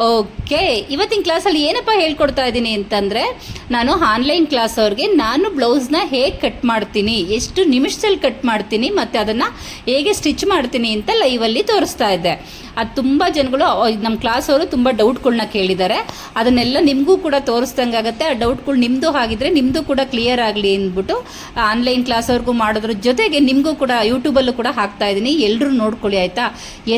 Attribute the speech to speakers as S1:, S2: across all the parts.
S1: Okay, ಇವತ್ತಿನ ಕ್ಲಾಸಲ್ಲಿ ಏನಪ್ಪ ಹೇಳ್ಕೊಡ್ತಾ ಇದ್ದೀನಿ ಅಂತಂದರೆ, ನಾನು ಆನ್ಲೈನ್ ಕ್ಲಾಸ್ ಅವ್ರಿಗೆ ನಾನು ಬ್ಲೌಸ್ನ ಹೇಗೆ ಕಟ್ ಮಾಡ್ತೀನಿ, ಎಷ್ಟು ನಿಮಿಷದಲ್ಲಿ ಕಟ್ ಮಾಡ್ತೀನಿ, ಮತ್ತು ಅದನ್ನು ಹೇಗೆ ಸ್ಟಿಚ್ ಮಾಡ್ತೀನಿ ಅಂತ ಲೈವಲ್ಲಿ ತೋರಿಸ್ತಾ ಇದ್ದೆ. ಅದು ತುಂಬ ಜನಗಳು ನಮ್ಮ ಕ್ಲಾಸ್ ಅವರು ತುಂಬ ಡೌಟ್ಗಳನ್ನ ಕೇಳಿದ್ದಾರೆ ಅದನ್ನೆಲ್ಲ ನಿಮಗೂ ಕೂಡ ತೋರಿಸ್ದಂಗೆ ಆಗುತ್ತೆ. ಆ ಡೌಟ್ಗಳು ನಿಮ್ಮದು ಆಗಿದ್ರೆ ನಿಮ್ಮದು ಕೂಡ ಕ್ಲಿಯರ್ ಆಗಲಿ ಅಂದ್ಬಿಟ್ಟು, ಆನ್ಲೈನ್ ಕ್ಲಾಸ್ ಅವ್ರಿಗೂ ಮಾಡೋದ್ರ ಜೊತೆಗೆ ನಿಮಗೂ ಕೂಡ, ಯೂಟ್ಯೂಬಲ್ಲೂ ಕೂಡ ಹಾಕ್ತಾ ಇದ್ದೀನಿ ಎಲ್ಲರೂ ನೋಡ್ಕೊಳ್ಳಿ, ಆಯಿತಾ?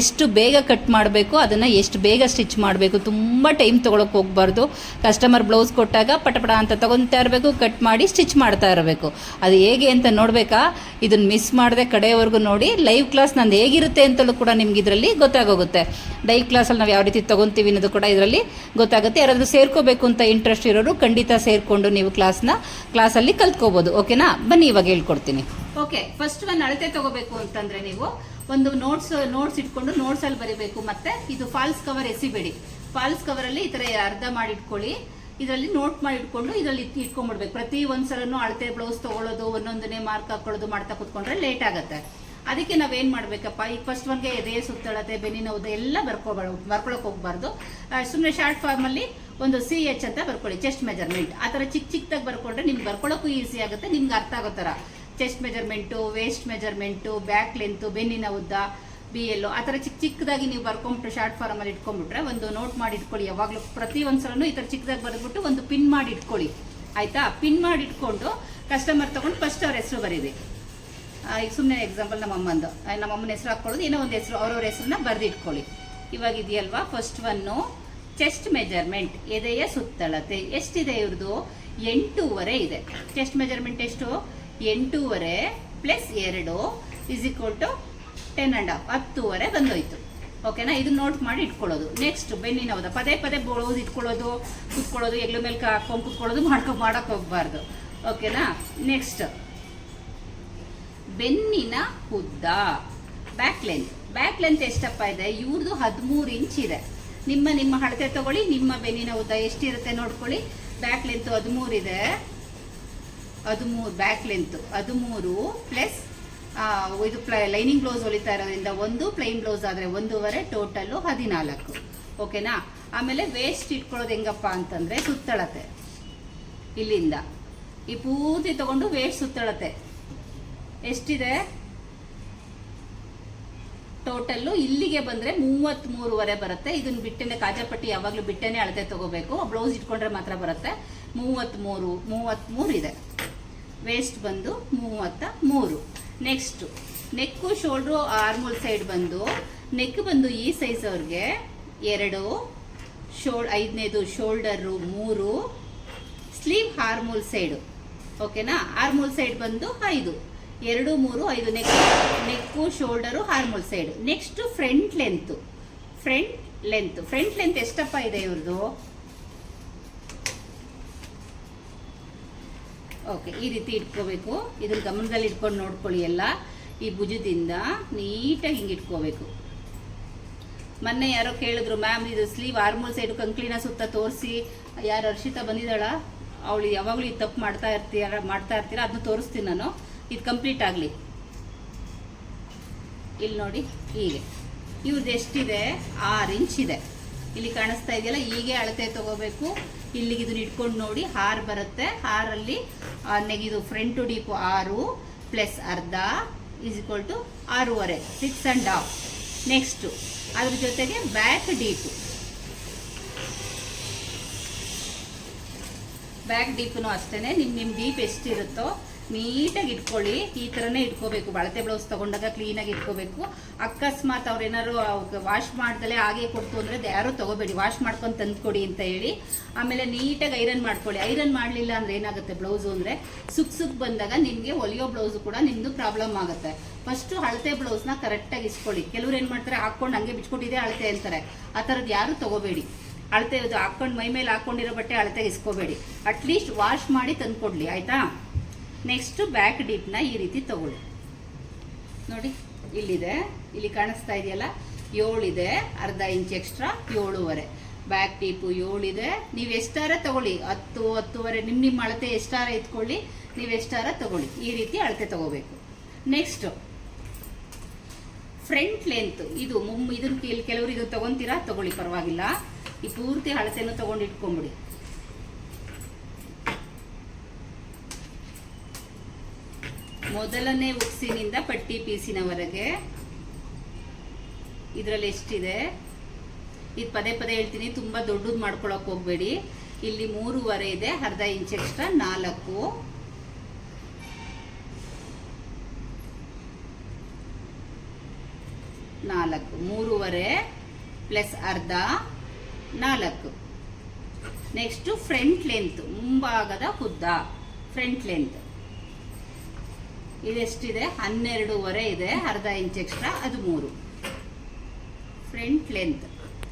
S1: ಎಷ್ಟು ಬೇಗ ಕಟ್ ಮಾಡಬೇಕು, ಅದನ್ನು ಎಷ್ಟು ಬೇಗ ಸ್ಟಿಚ್ ಮಾಡಬೇಕು ತುಂಬ ಟೈಮ್ ತೊಗೊಳಕ್ಕೆ ಹೋಗ್ಬಾರ್ದು. ಕಸ್ಟಮರ್ ಬ್ಲೌಸ್ ಕೊಟ್ಟಾಗ ಪಟಪಟ ಅಂತ ತೊಗೊತಾ ಇರಬೇಕು ಕಟ್ ಮಾಡಿ ಸ್ಟಿಚ್ ಮಾಡ್ತಾ ಇರಬೇಕು. ಅದು ಹೇಗೆ ಅಂತ ನೋಡಬೇಕಾ? ಇದನ್ನು ಮಿಸ್ ಮಾಡದೆ ಕಡೆಯವರೆಗೂ ನೋಡಿ. ಲೈವ್ ಕ್ಲಾಸ್ ನಂದು ಹೇಗಿರುತ್ತೆ ಅಂತಲೂ ಕೂಡ ನಿಮ್ಗೆ ಇದರಲ್ಲಿ ಗೊತ್ತಾಗೋಗುತ್ತೆ. ಲೈವ್ ಕ್ಲಾಸಲ್ಲಿ ನಾವು ಯಾವ ರೀತಿ ತೊಗೊತೀವಿ ಅನ್ನೋದು ಕೂಡ ಇದರಲ್ಲಿ ಗೊತ್ತಾಗುತ್ತೆ. ಯಾರಾದರೂ ಸೇರ್ಕೋಬೇಕು ಅಂತ ಇಂಟ್ರೆಸ್ಟ್ ಇರೋರು ಖಂಡಿತ ಸೇರಿಕೊಂಡು ನೀವು ಕ್ಲಾಸ್ನ ಕ್ಲಾಸಲ್ಲಿ ಕಲ್ತ್ಕೋಬೋದು. ಓಕೆನಾ ಬನ್ನಿ ಇವಾಗ ಹೇಳ್ಕೊಡ್ತೀನಿ. ಓಕೆ ಫಸ್ಟ್ ಒಂದು ಅಳತೆ ತಗೋಬೇಕು ಅಂತಂದ್ರೆ ನೀವು ಒಂದು ನೋಟ್ಸ್ ನೋಟ್ಸ್ ಇಟ್ಕೊಂಡು ನೋಟ್ಸಲ್ಲಿ ಬರೀಬೇಕು. ಮತ್ತೆ ಇದು ಫಾಲ್ಸ್ ಕವರ್ ಎಸಿಬೇಡಿ. ಫಾಲ್ಸ್ ಕವರ್ ಅಲ್ಲಿ ಈ ಥರ ಅರ್ಧ ಮಾಡಿ ಇಟ್ಕೊಳ್ಳಿ ಇದರಲ್ಲಿ ನೋಟ್ ಮಾಡಿ ಇಟ್ಕೊಂಡು ಇದರಲ್ಲಿ ಇಟ್- ಇಟ್ಕೊಂಡ್ಬಿಡ್ಬೇಕು ಪ್ರತಿ ಸಲನೂ ಅಳತೆ ಬ್ಲೌಸ್ ತಗೊಳ್ಳೋದು ಒಂದೊಂದನೇ ಮಾರ್ಕ್ ಹಾಕೊಳ್ಳೋದು ಮಾಡ್ತಾ ಕೂತ್ಕೊಂಡ್ರೆ ಲೇಟ್ ಆಗುತ್ತೆ. ಅದಕ್ಕೆ ನಾವೇನು ಮಾಡಬೇಕಪ್ಪ? ಈ ಫಸ್ಟ್ ಒನ್ಗೆ ಎದೆ ಸುತ್ತಳತೆ, ಬೆನ್ನಿನ ಉದ್ದ ಎಲ್ಲ ಬರ್ಕೊಬಾರ್ದು ಬರ್ಕೊಳಕ್ಕೆ ಹೋಗ್ಬಾರ್ದು. ಸುಮ್ಮನೆ ಶಾರ್ಟ್ ಫಾರ್ಮ್ ಅಲ್ಲಿ ಒಂದು ಸಿ ಎಚ್ ಅಂತ ಬರ್ಕೊಳ್ಳಿ ಚೆಸ್ಟ್ ಮೆಜರ್ಮೆಂಟ್ ಆ ಥರ ಚಿಕ್ಕ ಚಿಕ್ಕದಾಗಿ ಬರ್ಕೊಂಡ್ರೆ ನಿಮ್ಗೆ ಬರ್ಕೊಳ್ಳೋಕ್ಕೂ ಈಸಿ ಆಗುತ್ತೆ, ನಿಮ್ಗೆ ಅರ್ಥ ಆಗೋ ಥರ chest measurement waist measurement back length ಬೆನ್ನಿನ ಉದ್ದ ಬಿ ಎಲ್ಲು ಆ ಥರ ಚಿಕ್ಕ ಚಿಕ್ಕದಾಗಿ ನೀವು ಬರ್ಕೊಂಬಿಟ್ಟು ಶಾರ್ಟ್ ಫಾರ್ಮ್ ಅಲ್ಲಿ ಇಟ್ಕೊಂಡ್ಬಿಟ್ರೆ ಒಂದು ನೋಟ್ ಮಾಡಿ ಇಟ್ಕೊಳ್ಳಿ. ಯಾವಾಗಲೂ ಪ್ರತಿ ಒಂದ್ಸಲನು ಈ ಥರ ಚಿಕ್ಕದಾಗಿ ಬರೆದ್ಬಿಟ್ಟು ಒಂದು ಪಿನ್ ಮಾಡಿ ಇಟ್ಕೊಳ್ಳಿ. ಆಯಿತಾ? ಪಿನ್ ಮಾಡಿ ಇಟ್ಕೊಂಡು ಕಸ್ಟಮರ್ ತೊಗೊಂಡು ಫಸ್ಟ್ ಅವ್ರ ಹೆಸರು ಬರೀರಿ. ಈಗ ಸುಮ್ಮನೆ ಎಕ್ಸಾಂಪಲ್ ನಮ್ಮ ಅಮ್ಮಂದು ನಮ್ಮ ಅಮ್ಮನ ಹೆಸರು ಹಾಕ್ಕೊಳ್ಳೋದು, ಏನೋ ಒಂದು ಹೆಸರು, ಅವ್ರವ್ರ ಹೆಸರನ್ನ ಬರೆದಿಟ್ಕೊಳ್ಳಿ ಇವಾಗ ಇದೆಯಲ್ವಾ? ಫಸ್ಟ್ ಒನ್ನು ಚೆಸ್ಟ್ ಮೆಜರ್ಮೆಂಟ್ ಎದೆಯ ಸುತ್ತಳತೆ. ಎಷ್ಟಿದೆ ಇವ್ರದ್ದು ಎಂಟೂವರೆ ಇದೆ. ಚೆಸ್ಟ್ ಮೆಜರ್ಮೆಂಟ್ ಎಷ್ಟು? ಎಂಟೂವರೆ ಪ್ಲಸ್ ಎರಡು is equal to ten and half ಹತ್ತೂವರೆ ಬಂದೋಯ್ತು. ಓಕೆನಾ ಇದು ನೋಟ್ ಮಾಡಿ ಇಟ್ಕೊಳ್ಳೋದು. ನೆಕ್ಸ್ಟ್ ಬೆನ್ನಿನ ಹೌದ ಪದೇ ಪದೇ ಬೋಳೋದು, ಇಟ್ಕೊಳ್ಳೋದು, ಕುತ್ಕೊಳ್ಳೋದು, ಎಗ್ಲ ಮೇಲೆ ಹಾಕೊಂಡು ಕುತ್ಕೊಳ್ಳೋದು ಮಾಡ್ಕೊ ಮಾಡೋಕೆ ಹೋಗ್ಬಾರ್ದು. ಓಕೆನಾ ನೆಕ್ಸ್ಟ್ ಬೆನ್ನಿನ ಉದ್ದ. ಬ್ಯಾಕ್ ಲೆಂತ್ ಬ್ಯಾಕ್ ಲೆಂತ್ ಎಷ್ಟಪ್ಪ ಇದೆ? ಇವ್ರದ್ದು ಹದಿಮೂರು ಇಂಚ್ ಇದೆ. ನಿಮ್ಮ ನಿಮ್ಮ ಅಳತೆ ತಗೊಳ್ಳಿ, ನಿಮ್ಮ ಬೆನ್ನಿನ ಉದ್ದ ಎಷ್ಟಿರುತ್ತೆ ನೋಡ್ಕೊಳ್ಳಿ. ಬ್ಯಾಕ್ ಲೆಂತ್ ಹದಿಮೂರು ಇದೆ. ಹದಿಮೂರು ಬ್ಯಾಕ್ ಲೆಂತ್ ಮೂರು ಪ್ಲಸ್ ಇದು ಪ್ಲ ಲೈನಿಂಗ್ ಬ್ಲೌಸ್ ಹೊಲಿತಾ ಇರೋದ್ರಿಂದ ಒಂದು ಪ್ಲೈನ್ ಬ್ಲೌಸ್ ಆದರೆ ಒಂದೂವರೆ ಟೋಟಲ್ಲು ಹದಿನಾಲ್ಕು. ಓಕೆನಾ ಆಮೇಲೆ ವೇಸ್ಟ್ ಇಟ್ಕೊಳ್ಳೋದು ಹೆಂಗಪ್ಪ ಅಂತಂದರೆ ಸುತ್ತಳತೆ. ಇಲ್ಲಿಂದ. ಈ ಪೂರ್ತಿ ತಗೊಂಡು ವೇಸ್ಟ್ ಸುತ್ತಳತೆ. ಎಷ್ಟಿದೆ? ಟೋಟಲ್ಲು ಇಲ್ಲಿಗೆ ಬಂದರೆ ಮೂವತ್ತ್ಮೂರುವರೆ ಬರುತ್ತೆ. ಇದನ್ನ ಬಿಟ್ಟೆನೆ ಕಾಜಾಪಟ್ಟಿ ಯಾವಾಗಲೂ ಬಿಟ್ಟೆನೆ ಅಳತೆ ತಗೋಬೇಕು. ಬ್ಲೌಸ್ ಇಟ್ಕೊಂಡ್ರೆ ಮಾತ್ರ ಬರುತ್ತೆ. ಮೂವತ್ತ್ಮೂರು ಮೂವತ್ತ್ಮೂರು ಇದೆ. ವೇಸ್ಟ್ ಬಂದು ಮೂವತ್ತ ಮೂರು. Next neck shoulder armhole side ಬಂದು ನೆಕ್ ಬಂದು ಈ ಸೈಜ್ ಅವ್ರಿಗೆ ಎರಡು ಶೋಲ್ ಐದನೇದು ಶೋಲ್ಡರು ಮೂರು ಸ್ಲೀವ್ ಹಾರ್ಮೂಲ್ ಸೈಡು ಓಕೆನಾ ಹಾರ್ಮೋಲ್ ಸೈಡ್ ಬಂದು ಐದು. ಎರಡು, ಮೂರು, ಐದು neck neck shoulder armhole side next front length front length front length ಎಷ್ಟಪ್ಪ ಇದೆ ಇವ್ರದ್ದು ಓಕೆ, ಈ ರೀತಿ ಇಟ್ಕೋಬೇಕು. ಇದನ್ನ ಗಮನದಲ್ಲಿ ಇಟ್ಕೊಂಡು ನೋಡ್ಕೊಳ್ಳಿ ಎಲ್ಲ. ಈ ಭುಜದಿಂದ ನೀಟಾಗಿ ಹಿಂಗೆ ಇಟ್ಕೋಬೇಕು. ಮೊನ್ನೆ ಯಾರೋ ಕೇಳಿದ್ರು, ಮ್ಯಾಮ್, ಇದು ಸ್ಲೀವ್ ಆರ್ಮೂಲ್ ಸೈಡು ಕಂಕ್ಲಿನ ಸುತ್ತ ತೋರಿಸಿ. ಯಾರು ಹರ್ಷಿತಾ ಬಂದಿದ್ದಾಳ? ಅವಳು ಯಾವಾಗಲೂ ಇದು ತಪ್ಪು ಮಾಡ್ತಾ ಇರ್ತೀರ ಮಾಡ್ತಾ ಇರ್ತೀರ? ಅದನ್ನ ತೋರಿಸ್ತೀನಿ ನಾನು. ಇದು ಕಂಪ್ಲೀಟ್ ಆಗಲಿ. ಇಲ್ಲಿ ನೋಡಿ, ಹೀಗೆ. ಇವ್ರದ್ದು ಎಷ್ಟಿದೆ? ಆರು ಇಂಚ್ ಇದೆ. ಇಲ್ಲಿ ಕಾಣಿಸ್ತಾ ಇದೆಯಲ್ಲ, ಹೀಗೆ ಅಳತೆ ತಗೋಬೇಕು. ಇಲ್ಲಿಗೆ ಇದನ್ನ ಇಟ್ಕೊಂಡು ನೋಡಿ, ಹಾರ್ ಬರುತ್ತೆ. ಹಾರಲ್ಲಿ ನೆಗಿದು ಫ್ರಂಟ್ ಡೀಪು ಆರು ಪ್ಲಸ್ ಅರ್ಧ ಈಸ್ ಈಕ್ವಲ್ ಟು ಆರೂವರೆ ಸಿಕ್ಸ್ ಆ್ಯಂಡ್ ಹಾಫ್ ನೆಕ್ಸ್ಟು ಅದ್ರ ಜೊತೆಗೆ ಬ್ಯಾಕ್ ಡೀಪು ಬ್ಯಾಕ್ ಡೀಪ್ನು ಅಷ್ಟೇ ನಿಮ್ಮ ನಿಮ್ಮ ಡೀಪ್ ಎಷ್ಟಿರುತ್ತೋ ನೀಟಾಗಿ ಇಟ್ಕೊಳ್ಳಿ. ಈ ಥರನೇ ಇಟ್ಕೋಬೇಕು. ಬಳತೆ ಬ್ಲೌಸ್ ತೊಗೊಂಡಾಗ ಕ್ಲೀನಾಗಿ ಇಟ್ಕೋಬೇಕು. ಅಕಸ್ಮಾತ್ ಅವ್ರು ಏನಾದ್ರು ವಾಶ್ ಮಾಡ್ದಲೇ ಹಾಗೆ ಕೊಡ್ತು ಅಂದರೆ ಯಾರೂ ತೊಗೋಬೇಡಿ. ವಾಶ್ ಮಾಡ್ಕೊಂಡು ತಂದುಕೊಡಿ ಅಂತ ಹೇಳಿ. ಆಮೇಲೆ ನೀಟಾಗಿ ಐರನ್ ಮಾಡ್ಕೊಳ್ಳಿ. ಐರನ್ ಮಾಡಲಿಲ್ಲ ಅಂದರೆ ಏನಾಗುತ್ತೆ ಬ್ಲೌಸು ಅಂದರೆ ಸುಕ್ ಸುಕ್ ಬಂದಾಗ ನಿಮಗೆ ಹೊಲಿಯೋ ಬ್ಲೌಸು ಕೂಡ ನಿಮ್ಮದು ಪ್ರಾಬ್ಲಮ್ ಆಗುತ್ತೆ. ಫಸ್ಟು ಅಳತೆ ಬ್ಲೌಸ್ನ ಕರೆಕ್ಟಾಗಿ ಇಸ್ಕೊಳ್ಳಿ. ಕೆಲವ್ರು ಏನು ಮಾಡ್ತಾರೆ, ಹಾಕ್ಕೊಂಡು ಹಂಗೆ ಬಿಚ್ಕೊಟ್ಟಿದೆ ಅಳತೆ ಅಂತಾರೆ. ಆ ಥರದ್ದು ಯಾರೂ ತೊಗೋಬೇಡಿ. ಅಳತೆ ಇದು ಹಾಕೊಂಡು ಮೈ ಮೇಲೆ ಹಾಕೊಂಡಿರೋ ಬಟ್ಟೆ ಅಳತೆಗೆ ಇಸ್ಕೋಬೇಡಿ. ಅಟ್ಲೀಸ್ಟ್ ವಾಶ್ ಮಾಡಿ ತಂದುಕೊಡ್ಲಿ, ಆಯಿತಾ? ನೆಕ್ಸ್ಟ್ ಬ್ಯಾಕ್ ಡೀಪ್ನ ಈ ರೀತಿ ತಗೊಳ್ಳಿ. ನೋಡಿ, ಇಲ್ಲಿದೆ, ಇಲ್ಲಿ ಕಾಣಿಸ್ತಾ ಇದೆಯಲ್ಲ? ಏಳಿದೆ, ಅರ್ಧ ಇಂಚ್ ಎಕ್ಸ್ಟ್ರಾ ಏಳುವರೆ. ಬ್ಯಾಕ್ ಡೀಪು ಏಳಿದೆ. ನೀವು ಎಷ್ಟಾರ ತಗೊಳ್ಳಿ. ಹತ್ತು, ಹತ್ತುವರೆ ನಿಮ್ಮ ನಿಮ್ಮ ಅಳತೆ ಎಷ್ಟಾರ ಇಟ್ಕೊಳ್ಳಿ ನೀವು ಎಷ್ಟಾರ ತಗೊಳ್ಳಿ. ಈ ರೀತಿ ಅಳತೆ ತಗೋಬೇಕು. ನೆಕ್ಸ್ಟು ಫ್ರಂಟ್ ಲೆಂತ್ ಇದು ಮುಮ್ ಕೆಲ್- ಕೆಲವರು ಇದು ತಗೊಂತೀರಾ? ತಗೊಳ್ಳಿ, ಪರವಾಗಿಲ್ಲ. ಈ ಪೂರ್ತಿ ಅಳತೆನೂ ತೊಗೊಂಡು ಮೊದಲನೇ ಉಕ್ಸಿನಿಂದ ಪಟ್ಟಿ ಪೀಸಿನವರೆಗೆ. ಇದರಲ್ಲಿ ಎಷ್ಟಿದೆ? ಇದು ಪದೇ ಪದೇ ಹೇಳ್ತೀನಿ, ತುಂಬ ದೊಡ್ಡದು ಮಾಡ್ಕೊಳಕ್ಕೆ ಹೋಗಬೇಡಿ. ಇಲ್ಲಿ ಮೂರುವರೆ ಇದೆ, ಅರ್ಧ ಇಂಚ್ ಎಕ್ಸ್ಟ್ರಾ, ನಾಲ್ಕು. ನಾಲ್ಕು, ಮೂರುವರೆ ಪ್ಲಸ್ ಅರ್ಧ, ನಾಲ್ಕು. ನೆಕ್ಸ್ಟು ಫ್ರಂಟ್ ಲೆಂತ್ ಮುಂಭಾಗದ ಉದ್ದ ಫ್ರಂಟ್ ಲೆಂತ್ ಇದೆಷ್ಟಿದೆ? ಹನ್ನೆರಡೂವರೆ ಇದೆ, ಅರ್ಧ ಇಂಚ್ ಎಕ್ಸ್ಟ್ರಾ ಅದು ಮೂರು. ಫ್ರಂಟ್ ಲೆಂತ್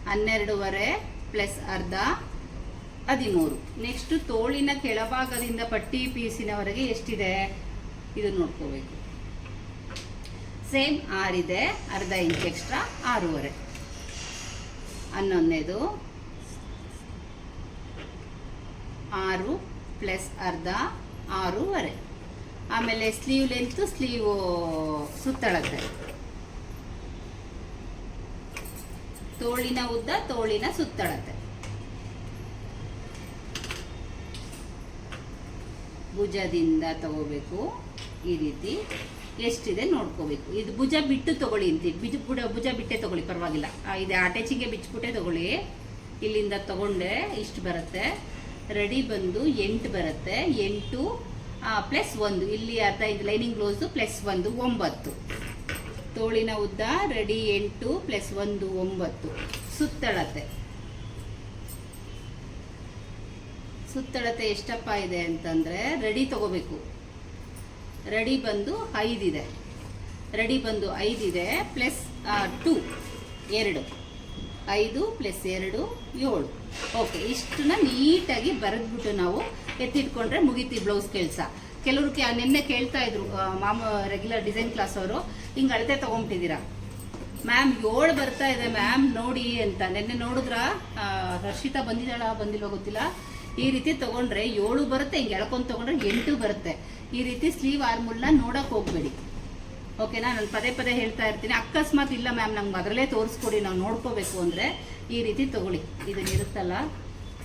S1: ಹನ್ನೆರಡೂವರೆ ಪ್ಲಸ್ ಅರ್ಧ, ಹದಿಮೂರು. ನೆಕ್ಸ್ಟ್ ತೋಳಿನ ಕೆಳಭಾಗದಿಂದ ಪಟ್ಟಿ ಪೀಸಿನವರೆಗೆ ಎಷ್ಟಿದೆ? ಇದು ನೋಡ್ಕೋಬೇಕು. ಸೇಮ್ ಆರಿದೆ ಅರ್ಧ ಇಂಚ್ ಎಕ್ಸ್ಟ್ರಾ ಆರೂವರೆ. ಹನ್ನೊಂದನೇದು, ಆರು ಪ್ಲಸ್ ಅರ್ಧ, ಆರೂವರೆ. ಆಮೇಲೆ ಸ್ಲೀವ್ ಲೆಂತ್ ಸ್ಲೀವ್ ಸುತ್ತಳತೆ ತೋಳಿನ ಉದ್ದ, ತೋಳಿನ ಸುತ್ತಳತೆ ಭುಜದಿಂದ ತಗೋಬೇಕು ಈ ರೀತಿ. ಎಷ್ಟಿದೆ ನೋಡ್ಕೋಬೇಕು. ಇದು ಭುಜ ಬಿಟ್ಟು ತಗೊಳ್ಳಿ ಅಂತೀವಿ ಬಿಜು ಬುಡ ಭುಜ ಬಿಟ್ಟೆ ತಗೊಳ್ಳಿ, ಪರವಾಗಿಲ್ಲ. ಇದು ಅಟ್ಯಾಚಿಂಗ್ಗೆ ಬಿಚ್ಚಿಬಿಟ್ಟೆ ತಗೊಳ್ಳಿ. ಇಲ್ಲಿಂದ ತಗೊಂಡೆ ಇಷ್ಟು ಬರುತ್ತೆ. ರೆಡಿ ಬಂದು ಎಂಟು ಬರುತ್ತೆ. ಎಂಟು ಪ್ಲಸ್ ಒಂದು. ಇಲ್ಲಿ ಅರ್ಧ ಇದು ಲೈನಿಂಗ್ ಬ್ಲೌಸು ಪ್ಲಸ್ ಒಂದು, ಒಂಬತ್ತು. ತೋಳಿನ ಉದ್ದ ರೆಡಿ ಎಂಟು ಪ್ಲಸ್ ಒಂದು, ಒಂಬತ್ತು. ಸುತ್ತಳತೆ. ಸುತ್ತಳತೆ ಎಷ್ಟಪ್ಪ ಇದೆ ಅಂತಂದ್ರೆ ರೆಡಿ ತಗೋಬೇಕು. ರೆಡಿ ಬಂದು ಐದಿದೆ ರೆಡಿ ಬಂದು ಐದಿದೆ ಪ್ಲಸ್ ಟು ಎರಡು. ಐದು ಪ್ಲಸ್ ಎರಡು, ಏಳು. ಓಕೆ ಇಷ್ಟನ್ನ ನೀಟಾಗಿ ಬರೆದ್ಬಿಟ್ಟು ನಾವು ಎತ್ತಿಟ್ಕೊಂಡ್ರೆ ಮುಗೀತಿ ಬ್ಲೌಸ್ ಕೆಲಸ. ಕೆಲವರು ನಿನ್ನೆ ಕೇಳ್ತಾ ಇದ್ರು ಮಾಮ ರೆಗ್ಯುಲರ್ ಡಿಸೈನ್ ಕ್ಲಾಸ್ ಅವರು, ಹಿಂಗೆ ಅಳತೆ ತೊಗೊಂಬಿಟ್ಟಿದ್ದೀರಾ? ಮ್ಯಾಮ್, ಏಳು ಬರ್ತಾ ಇದೆ ಮ್ಯಾಮ್, ನೋಡಿ ಅಂತ. ನಿನ್ನೆ ನೋಡಿದ್ರ? ಹರ್ಷಿತಾ ಬಂದಿದ್ದಾಳ, ಬಂದಿಲ್ವ ಗೊತ್ತಿಲ್ಲ. ಈ ರೀತಿ ತಗೊಂಡ್ರೆ ಏಳು ಬರುತ್ತೆ, ಹಿಂಗೆ ಎಳ್ಕೊಂಡು ತಗೊಂಡ್ರೆ ಎಂಟು ಬರುತ್ತೆ. ಈ ರೀತಿ ಸ್ಲೀವ್ ಆರ್ಮುಲ್ನ ನೋಡಕ್ ಹೋಗ್ಬೇಡಿ. ಓಕೆನಾ ನಾನು ಪದೇ ಪದೇ ಹೇಳ್ತಾ ಇರ್ತೀನಿ. ಅಕಸ್ಮಾತ್ ಇಲ್ಲ ಮ್ಯಾಮ್ ನಮ್ಗೆ ಅದರಲ್ಲೇ ತೋರಿಸ್ಕೊಡಿ, ನಾವು ನೋಡ್ಕೋಬೇಕು ಅಂದರೆ ಈ ರೀತಿ ತಗೊಳ್ಳಿ. ಇದನ್ನಿರುತ್ತಲ್ಲ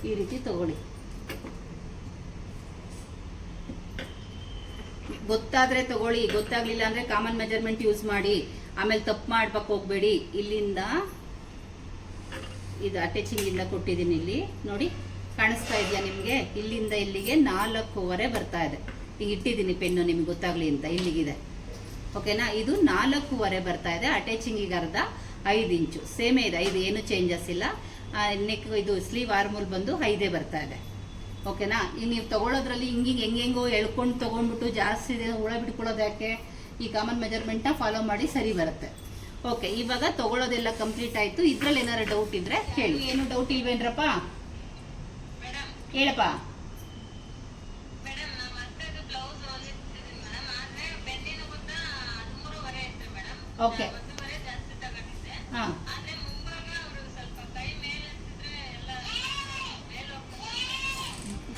S1: ಈ ರೀತಿ ತಗೊಳ್ಳಿ. ಗೊತ್ತಾದ್ರೆ ತಗೊಳ್ಳಿ, ಗೊತ್ತಾಗ್ಲಿಲ್ಲ ಅಂದ್ರೆ ಕಾಮನ್ ಮೆಜರ್ಮೆಂಟ್ ಯೂಸ್ ಮಾಡಿ, ಆಮೇಲೆ ತಪ್ಪು ಮಾಡ್ಬೇಕು ಹೋಗ್ಬೇಡಿ. ಇಲ್ಲಿಂದ ಇದು ಅಟ್ಯಾಚಿಂಗ್ ಇಂದ ಕೊಟ್ಟಿದ್ದೀನಿ ಇಲ್ಲಿ. ನೋಡಿ, ಕಾಣಿಸ್ತಾ ಇದೆಯಾ ನಿಮಗೆ? ಇಲ್ಲಿಂದ ಇಲ್ಲಿಗೆ ನಾಲ್ಕೂವರೆ ಬರ್ತಾ ಇದೆ. ಈಗ ಇಟ್ಟಿದ್ದೀನಿ ಪೆನ್ನು, ನಿಮ್ಗೆ ಗೊತ್ತಾಗ್ಲಿ ಅಂತ. ಇಲ್ಲಿಗಿದೆ. ಓಕೆನಾ? ಇದು ನಾಲ್ಕೂವರೆ ಬರ್ತಾ ಇದೆ. ಅಟ್ಯಾಚಿಂಗಿಗೆ ಅರ್ಧ, ಐದು ಇಂಚು. ಸೇಮೇ ಇದೆ. ಐದು, ಏನು ಚೇಂಜಸ್ ಇಲ್ಲ. ನೆಕ್ ಇದು ಸ್ಲೀವ್ ಆರ್ಮೂಲ್ ಬಂದು ಐದೇ ಬರ್ತಾ ಇದೆ. ಓಕೆನಾ? ಈಗ ನೀವು ತಗೊಳ್ಳೋದ್ರಲ್ಲಿ ಹಿಂಗಿಂಗ್ ಹೆಂಗೆಂಗೋ ಎಳ್ಕೊಂಡು ತೊಗೊಂಡ್ಬಿಟ್ಟು ಜಾಸ್ತಿ ಇದೆ ಹುಳ ಬಿಟ್ಕೊಳ್ಳೋದು ಯಾಕೆ? ಈ ಕಾಮನ್ ಮೆಜರ್ಮೆಂಟ್ನ ಫಾಲೋ ಮಾಡಿ ಸರಿ ಬರುತ್ತೆ. ಓಕೆ ಇವಾಗ ತಗೊಳ್ಳೋದೆಲ್ಲ ಕಂಪ್ಲೀಟ್ ಆಯಿತು. ಇದ್ರಲ್ಲಿ ಏನಾರು ಡೌಟ್ ಇದ್ರೆ ಹೇಳಿ. ಏನು ಡೌಟ್ ಇಲ್ವೇನ್ರಪ್ಪ ಹೇಳಪ್ಪ.
S2: ಓಕೆ. ನಮ್ಮ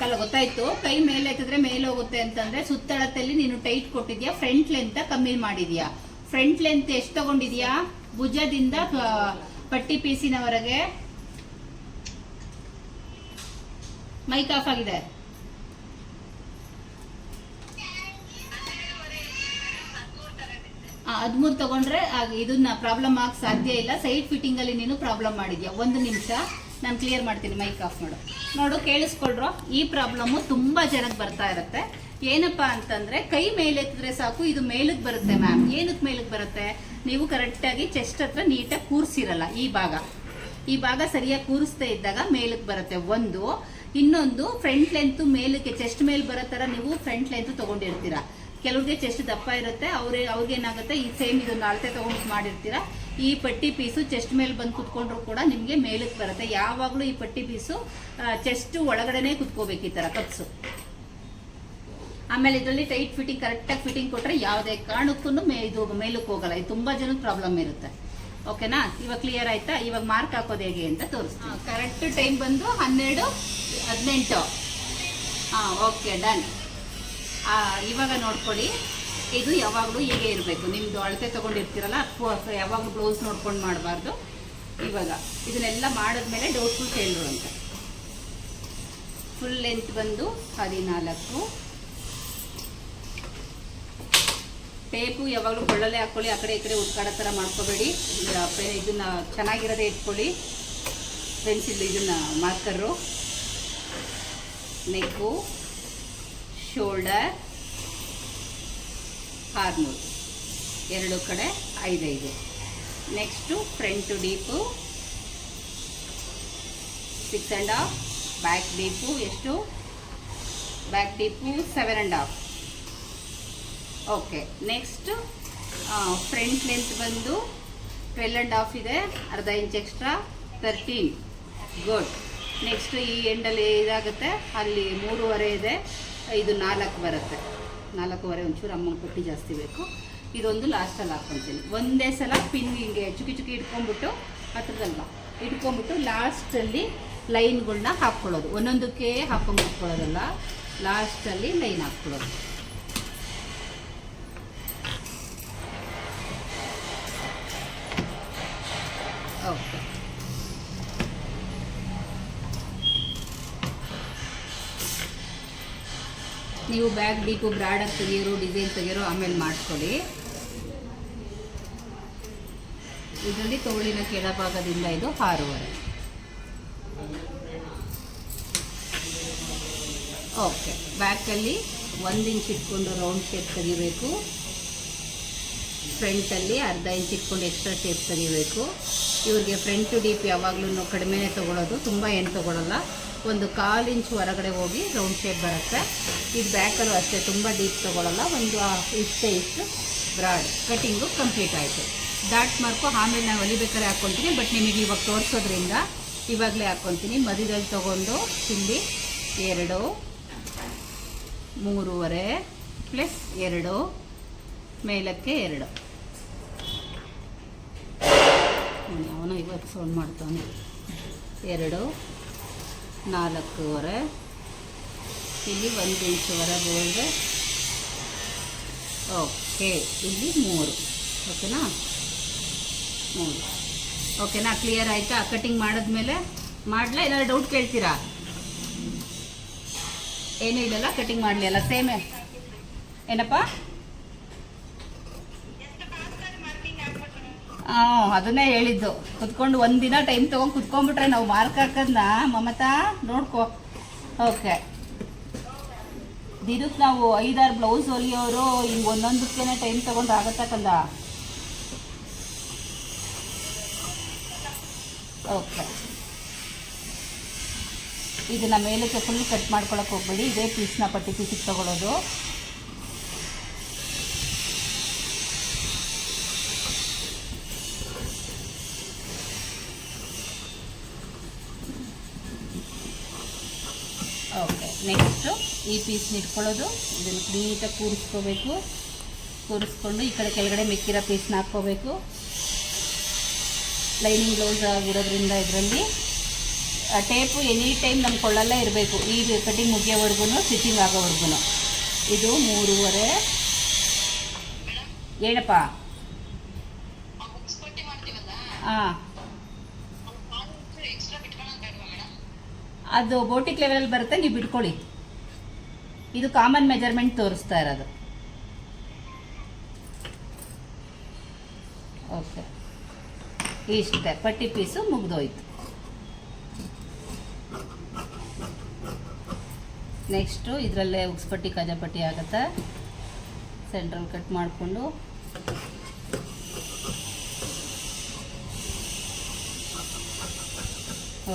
S2: ಹೋಗ್ತದೆ
S1: ಕಲ್ಲ ಗೊತ್ತಾಯ್ತು. ಕೈ ಮೇಲೆ ಎತ್ತಿದ್ರೆ ಮೇಲೆ ಹೋಗುತ್ತೆ ಅಂತಂದ್ರೆ ಸುತ್ತಳತೆಯಲ್ಲಿ ನೀನು ಟೈಟ್ ಕೊಟ್ಟಿದ್ಯಾ ಫ್ರಂಟ್ ಲೆಂತ್ ಕಮ್ಮಿ ಮಾಡಿದ್ಯಾ? ಫ್ರಂಟ್ ಲೆಂತ್ ಎಷ್ಟು ತಗೊಂಡಿದ್ಯಾ? ಭುಜದಿಂದ ಪಟ್ಟಿ ಪೀಸಿನವರೆಗೆ ಮೈಕ್ ಆಫ್ ಆಗಿದೆ.
S2: ಹದಿಮೂರು
S1: ತಗೊಂಡ್ರೆ ಇದನ್ನ ಪ್ರಾಬ್ಲಮ್ ಆಗ ಸಾಧ್ಯ ಇಲ್ಲ. ಸೈಡ್ ಫಿಟ್ಟಿಂಗ್ ಅಲ್ಲಿ ನೀನು ಪ್ರಾಬ್ಲಮ್ ಮಾಡಿದ್ಯಾ? ಒಂದು ನಿಮಿಷ. ನಾನು ಕ್ಲಿಯರ್ ಮಾಡ್ತೀನಿ ಮೈಕ್ ಆಫ್ ಮಾಡು. ನೋಡು ಕೇಳಿಸ್ಕೊಳ್ರು ಈ ಪ್ರಾಬ್ಲಮ್ಮು ತುಂಬಾ ಜನಕ್ಕೆ ಬರ್ತಾ ಇರುತ್ತೆ. ಏನಪ್ಪಾ ಅಂತಂದ್ರೆ, ಕೈ ಮೇಲೆತ್ತಿದ್ರೆ ಸಾಕು, ಇದು ಮೇಲಕ್ಕೆ ಬರುತ್ತೆ ಮ್ಯಾಮ್ ಏನಕ್ಕೆ ಮೇಲಕ್ಕೆ ಬರುತ್ತೆ? ನೀವು ಕರೆಕ್ಟಾಗಿ ಚೆಸ್ಟ್ ಹತ್ರ ನೀಟಾಗಿ ಕೂರಿಸಿರಲ್ಲ, ಈ ಭಾಗ. ಈ ಭಾಗ ಸರಿಯಾಗಿ ಕೂರಿಸ್ತಾ ಇದ್ದಾಗ ಮೇಲಕ್ಕೆ ಬರುತ್ತೆ ಒಂದು. ಇನ್ನೊಂದು ಫ್ರಂಟ್ ಲೆಂತ್ ಮೇಲಕ್ಕೆ ಚೆಸ್ಟ್ ಮೇಲೆ ಬರೋ ಥರ ನೀವು ಫ್ರಂಟ್ ಲೆಂತ್ ತಗೊಂಡಿರ್ತೀರಾ. ಕೆಲವ್ರಿಗೆ ಚೆಸ್ಟ್ ದಪ್ಪ ಇರುತ್ತೆ ಅವ್ರಿಗೆ ಅವ್ರಿಗೆ ಏನಾಗುತ್ತೆ ಈ ಸೇಮ್ ಇದೊಂದು ಅಳತೆ ತಗೊಂಡು ಮಾಡಿರ್ತೀರಾ. ಈ ಪಟ್ಟಿ ಪೀಸು ಚೆಸ್ಟ್ ಮೇಲೆ ಬಂದು ಕುತ್ಕೊಂಡ್ರು ಕೂಡ ನಿಮಗೆ ಮೇಲಕ್ಕೆ ಬರುತ್ತೆ. ಯಾವಾಗಲೂ ಈ ಪಟ್ಟಿ ಪೀಸು ಚೆಸ್ಟ್ ಒಳಗಡೆನೆ ಕುತ್ಕೋಬೇಕು ಈ ಥರ ಕಪ್ಸು. ಆಮೇಲೆ ಇದರಲ್ಲಿ ಟೈಟ್ ಫಿಟ್ಟಿಂಗ್ ಕರೆಕ್ಟಾಗಿ ಫಿಟ್ಟಿಂಗ್ ಕೊಟ್ಟರೆ ಯಾವುದೇ ಕಾರಣಕ್ಕೂ ಮೇ ಇದು ಮೇಲಕ್ಕೆ ಹೋಗಲ್ಲ. ಇದು ತುಂಬ ಜನದ ಪ್ರಾಬ್ಲಮ್ ಇರುತ್ತೆ. ಓಕೆನಾ ಇವಾಗ ಕ್ಲಿಯರ್ ಆಯ್ತಾ? ಇವಾಗ ಮಾರ್ಕ್ ಹಾಕೋದು ಹೇಗೆ ಅಂತ ತೋರಿಸ್ತೀನಿ. ಕರೆಕ್ಟ್ ಟೈಮ್ ಬಂದು ಹನ್ನೆರಡು, ಹದಿನೆಂಟು. ಹಾಂ ಓಕೆ ಡನ್ ಇವಾಗ ನೋಡ್ಕೊಳ್ಳಿ. ಇದು ಯಾವಾಗಲೂ ಹೀಗೆ ಇರಬೇಕು. ನಿಮ್ಮದು ಅಳತೆ ತೊಗೊಂಡಿರ್ತೀರಲ್ಲ ಯಾವಾಗಲೂ ಬ್ಲೌಸ್ ನೋಡ್ಕೊಂಡು ಮಾಡಬಾರ್ದು. ಇವಾಗ ಇದನ್ನೆಲ್ಲ ಮಾಡಿದ್ಮೇಲೆ ಡೌಟ್ಫುಲ್ ಕೇಳಿದ್ರು ಅಂತ. ಫುಲ್ ಲೆಂತ್ ಬಂದು ಹದಿನಾಲ್ಕು. ಟೇಪು ಯಾವಾಗಲೂ ಕೊಳ್ಳಲೆ ಹಾಕ್ಕೊಳ್ಳಿ ಆ ಕಡೆ ಈ ಕಡೆ ಉಟ್ಕಾಡೋ ಥರ ಮಾಡ್ಕೋಬೇಡಿ. ಇದನ್ನು ಚೆನ್ನಾಗಿರೋದೇ ಇಟ್ಕೊಳ್ಳಿ. ಪೆನ್ಸಿಲ್ ಇದನ್ನ ಮಾರ್ಕರು ನೆಕ್ಕು ಶೋಲ್ಡರ್ ಆರ್ನೂರು. ಎರಡು ಕಡೆ ಐದೈದು. Next front deep six and half back deep ಎಷ್ಟು? Back deep seven and half okay next front length ಬಂದು ಟ್ವೆಲ್ ಆ್ಯಂಡ್ ಹಾಫ್ ಇದೆ. ಅರ್ಧ inch extra thirteen good next ಈ ಎಂಡಲ್ಲಿ ಇದಾಗುತ್ತೆ. ಅಲ್ಲಿ ಮೂರುವರೆ ಇದೆ. ಇದು ನಾಲ್ಕು ಬರುತ್ತೆ. ನಾಲ್ಕೂವರೆ ಒಂಚೂರು ಅಮ್ಮನ ಪುಟ್ಟಿ ಜಾಸ್ತಿ ಬೇಕು. ಇದೊಂದು ಲಾಸ್ಟಲ್ಲಿ ಹಾಕ್ಕೊತೀನಿ ಒಂದೇ ಸಲ ಪಿನ್ ಹಿಂಗೆ ಚುಕ್ಕಿ ಚುಕ್ಕಿ ಇಟ್ಕೊಂಡ್ಬಿಟ್ಟು ಹತ್ರದಲ್ವಾ ಇಟ್ಕೊಂಡ್ಬಿಟ್ಟು ಲಾಸ್ಟಲ್ಲಿ ಲೈನ್ಗಳನ್ನ ಹಾಕ್ಕೊಳ್ಳೋದು. ಒಂದೊಂದಕ್ಕೆ ಹಾಕೊಂಡು ಹಾಕ್ಕೊಳ್ಳೋದಲ್ಲ ಲಾಸ್ಟಲ್ಲಿ ಲೈನ್ ಹಾಕ್ಕೊಳ್ಳೋದು. ನೀವು ಬ್ಯಾಗ್ ಡೀಪು ಬ್ರಾಡಾಗಿ ತೆಗಿಯೋರು, ಡಿಸೈನ್ ತೆಗಿಯೋರು, ಆಮೇಲೆ ಮಾಡ್ಕೊಳ್ಳಿ. ಇದರಲ್ಲಿ ತೋಳಿನ ಕೆಳಭಾಗದಿಂದ ಇದು ಆರೂವರೆ ಓಕೆ, ಬ್ಯಾಕಲ್ಲಿ ಒಂದು ಇಂಚ್ ಇಟ್ಕೊಂಡು ರೌಂಡ್ ಶೇಪ್ ತೆಗಿಬೇಕು. ಫ್ರಂಟಲ್ಲಿ ಅರ್ಧ ಇಂಚ್ ಇಟ್ಕೊಂಡು ಎಕ್ಸ್ಟ್ರಾ ಶೇಪ್ ತೆಗಿಬೇಕು. ಇವ್ರಿಗೆ ಫ್ರಂಟ್ ಡೀಪ್ ಯಾವಾಗಲೂ ಕಡಿಮೆನೇ ತೊಗೊಳೋದು, ತುಂಬ ಏನು ತೊಗೊಳಲ್ಲ. ಒಂದು ಕಾಲು ಇಂಚು ಹೊರಗಡೆ ಹೋಗಿ ರೌಂಡ್ ಶೇಪ್ ಬರುತ್ತೆ. ಇದು ಬ್ಯಾಕಲ್ಲೂ ಅಷ್ಟೇ, ತುಂಬ ಡೀಪ್ ತೊಗೊಳಲ್ಲ, ಒಂದು ಇಷ್ಟೇ ಇಷ್ಟು ಬ್ರಾಡ್ ಕಟಿಂಗು ಕಂಪ್ಲೀಟ್ ಆಯಿತು. ಡಾಟ್ ಮಾರ್ಕು ಆಮೇಲೆ ನಾನು ಹೊಲಿಬೇಕಾದ್ರೆ ಹಾಕ್ಕೊತೀನಿ ಬಟ್ ನಿಮಗೆ ಇವಾಗ ತೋರಿಸೋದ್ರಿಂದ ಇವಾಗಲೇ ಹಾಕ್ಕೊತೀನಿ ಮಧ್ಯದಲ್ಲಿ ತೊಗೊಂಡು ಇಲ್ಲಿ ಎರಡು, ಮೂರುವರೆ ಪ್ಲಸ್ ಎರಡು, ಮೇಲಕ್ಕೆ ಎರಡು. ಅವನು ಇವತ್ತು ಸೌಂಡ್ ಮಾಡ್ತಾನೆ. ಎರಡು ನಾಲ್ಕೂವರೆ. ಇಲ್ಲಿ ಒಂದು ಇಂಚು ಹೊರಗೆ ಹೋದರೆ ಓಕೆ, ಇಲ್ಲಿ ಮೂರು. ಓಕೆನಾ? ಮೂರು. ಓಕೆನಾ? ಕ್ಲಿಯರ್ ಆಯಿತಾ? ಕಟಿಂಗ್ ಮಾಡಿದ್ಮೇಲೆ ಮಾಡಲಾ? ಏನಾದ್ರು ಡೌಟ್ ಕೇಳ್ತೀರಾ? ಏನೂ ಇಲ್ಲಲ್ಲ ಕಟಿಂಗ್ ಮಾಡಲಿ ಅಲ್ಲ ಸೇಮೇ ಏನಪ್ಪ? ಹಾಂ, ಅದನ್ನೇ ಹೇಳಿದ್ದು. ಕುತ್ಕೊಂಡು ಒಂದಿನ ಟೈಮ್ ತೊಗೊಂಡು ಕುತ್ಕೊಂಡ್ಬಿಟ್ರೆ ನಾವು ಮಾರ್ಕ್ ಹಾಕೋದನ್ನ ಮಮತಾ? ನೋಡ್ಕೊ. ಓಕೆ ದಿನಕ್ಕೆ ನಾವು ಐದಾರು ಬ್ಲೌಸ್ ಹೊಲಿಯೋರು, ಹಿಂಗೆ ಒಂದೊಂದಕ್ಕೇನೆ ಟೈಮ್ ತೊಗೊಂಡು ಆಗತ್ತಕ್ಕಲ್ಲ? ಓಕೆ ಇದನ್ನ ಮೇಲಕ್ಕೆ ಫುಲ್ ಕಟ್ ಮಾಡ್ಕೊಳಕ್ಕೆ ಹೋಗ್ಬೇಡಿ. ಇದೇ ಪೀಸ್ನ ಪಟ್ಟಿ ಪೀಸಿಗೆ ತಗೊಳ್ಳೋದು ಈ ಪೀಸ್ನ ಇಟ್ಕೊಳ್ಳೋದು ಇದನ್ನು ನೀಟಾಗಿ ಕೂರಿಸ್ಕೋಬೇಕು. ಕೂರಿಸ್ಕೊಂಡು ಈ ಕಡೆ ಕೆಳಗಡೆ ಮಿಕ್ಕಿರೋ ಪೀಸ್ನ ಹಾಕ್ಕೋಬೇಕು. ಲೈನಿಂಗ್ ಬ್ಲೌಸ್ ಆಗಿರೋದ್ರಿಂದ ಇದರಲ್ಲಿ ಟೇಪು ಎನಿ ಟೈಮ್ ನಮ್ಮ ಕೊಳ್ಳಲ್ಲೇ ಇರಬೇಕು. ಈ ಕಟಿಂಗ್ ಮುಗಿಯೋವರೆಗೂ ಸ್ಟಿಚಿಂಗ್ ಆಗೋವರೆಗೂ ಇದು ಮೂರುವರೆ. ಏನಪ್ಪ? ಹಾಂ ಅದು ಬೋಟಿಕ್ ಲೆವೆಲಲ್ಲಿ ಬರುತ್ತೆ, ನೀವು ಬಿಟ್ಕೊಳ್ಳಿ. ಇದು ಕಾಮನ್ ಮೆಜರ್ಮೆಂಟ್ ತೋರಿಸ್ತಾ ಇರೋದು. ಓಕೆ ಇಷ್ಟೇ, ಪಟ್ಟಿ ಪೀಸು ಮುಗ್ದೋಯ್ತು. ನೆಕ್ಸ್ಟು ಇದರಲ್ಲೇ ಉಗ್ಸ್ಪಟ್ಟಿ ಕಜಪಟ್ಟಿ ಆಗುತ್ತೆ. ಸೆಂಟ್ರಲ್ ಕಟ್ ಮಾಡಿಕೊಂಡು.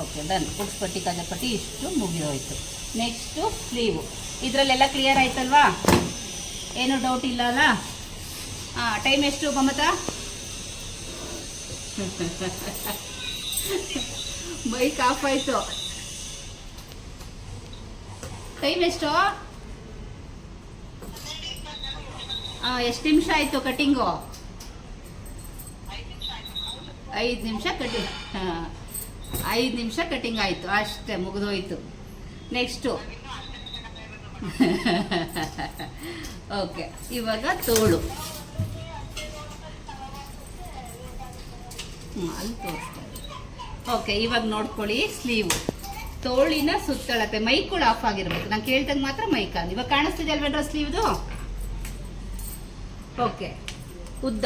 S1: ಓಕೆ ಡನ್ ಉಗ್ಸ್ಪಟ್ಟಿ ಕಜಪಟ್ಟಿ ಇಷ್ಟು ಮುಗಿದೋಯ್ತು. ನೆಕ್ಸ್ಟು ಸ್ಲೀವು ಇದರಲ್ಲೆಲ್ಲ ಕ್ಲಿಯರ್ ಆಯ್ತಲ್ವಾ? ಏನು ಡೌಟ್ ಇಲ್ಲ ಅಲ್ಲ ಹಾಂ ಟೈಮ್ ಎಷ್ಟು ಮಮತ ಬೈಕ್ ಆಫ್ ಆಯಿತು. ಟೈಮ್ ಎಷ್ಟು? ಹಾಂ ಎಷ್ಟು ನಿಮಿಷ ಆಯಿತು ಕಟ್ಟಿಂಗು ಐದು ನಿಮಿಷ ಕಟ್ಟಿಂಗ್ ಹಾಂ, ಐದು ನಿಮಿಷ ಕಟ್ಟಿಂಗ್ ಆಯಿತು. ಅಷ್ಟೇ, ಮುಗಿದೋಯ್ತು. ನೆಕ್ಸ್ಟು ಓಕೆ ಇವಾಗ ತೋಳು. ಅಲ್ಲಿ ಓಕೆ ಇವಾಗ ನೋಡ್ಕೊಳ್ಳಿ ಸ್ಲೀವ್ ತೋಳಿನ ಸುತ್ತಳತೆ ಮೈಕೂಳ ಆಫ್ ಆಗಿರ್ಬೇಕು. ನಾನು ಕೇಳ್ದಾಗ ಮಾತ್ರ ಮೈಕ್ ಆನ್ ಇವಾಗ ಕಾಣಿಸ್ತಿದೆ ಅಲ್ವೇನ್ರ ಸ್ಲೀವ್ದು ಓಕೆ ಉದ್ದ.